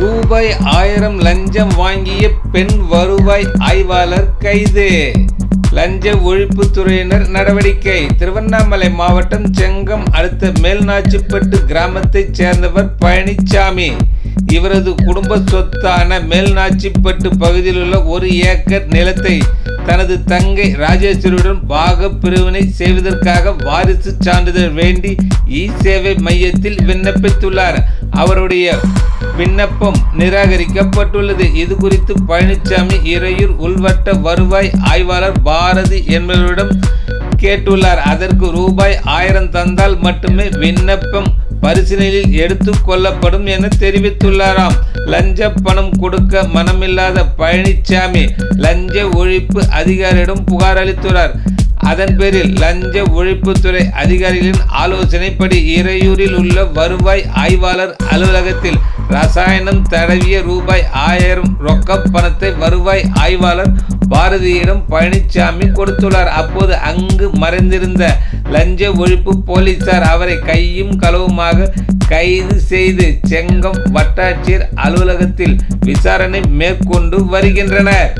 ரூபாய் ஆயிரம் லஞ்சம் வாங்கிய பெண் வருவாய் ஆய்வாளர் கைது. லஞ்ச ஒழிப்புத்துறையினர் நடவடிக்கை. திருவண்ணாமலை மாவட்டம் செங்கம் அடுத்த மேல்நாச்சிப்பட்டு கிராமத்தைச் சேர்ந்தவர் பழனிசாமி இவரது குடும்ப சொத்தான மேல்நாச்சிப்பட்டு பகுதியில் உள்ள ஒரு ஏக்கர் நிலத்தை தனது தங்கை ராஜேஸ்வரியுடன் பாக பிரிவினை செய்வதற்காக வாரிசு சான்றிதழ் வேண்டி இ சேவை மையத்தில் விண்ணப்பித்துள்ளார். அவருடைய விண்ணப்பம் நிராகரிக்கப்பட்டுள்ளது. இது குறித்து பழனிசாமி இறையூர் உள்வட்ட வருவாய் ஆய்வாளர் பாரதி என்பவரிடம் கேட்டுள்ளார். அதற்கு ரூபாய் ஆயிரம் தந்தால் மட்டுமே விண்ணப்பம் பரிசீலனையில் எடுத்து கொள்ளப்படும் என தெரிவித்துள்ளாராம். லஞ்ச பணம் கொடுக்க மனமில்லாத பழனிசாமி லஞ்ச ஒழிப்பு அதிகாரியிடம் புகார் அளித்துள்ளார். அதன் பேரில் லஞ்ச ஒழிப்புத்துறை அதிகாரிகளின் ஆலோசனைப்படி இறையூரில் உள்ள வருவாய் ஆய்வாளர் அலுவலகத்தில் ரசாயனம் தடவிய ரூபாய் ஆயிரம் ரொக்க பணத்தை வருவாய் ஆய்வாளர் பாரதியிடம் பழனிசாமி கொடுத்துள்ளார். அப்போது அங்கு மறைந்திருந்த லஞ்ச ஒழிப்பு போலீசார் அவரை கையும் களவுமாக கைது செய்து செங்கம் வட்டாட்சியர் அலுவலகத்தில் விசாரணை மேற்கொண்டு வருகின்றனர்.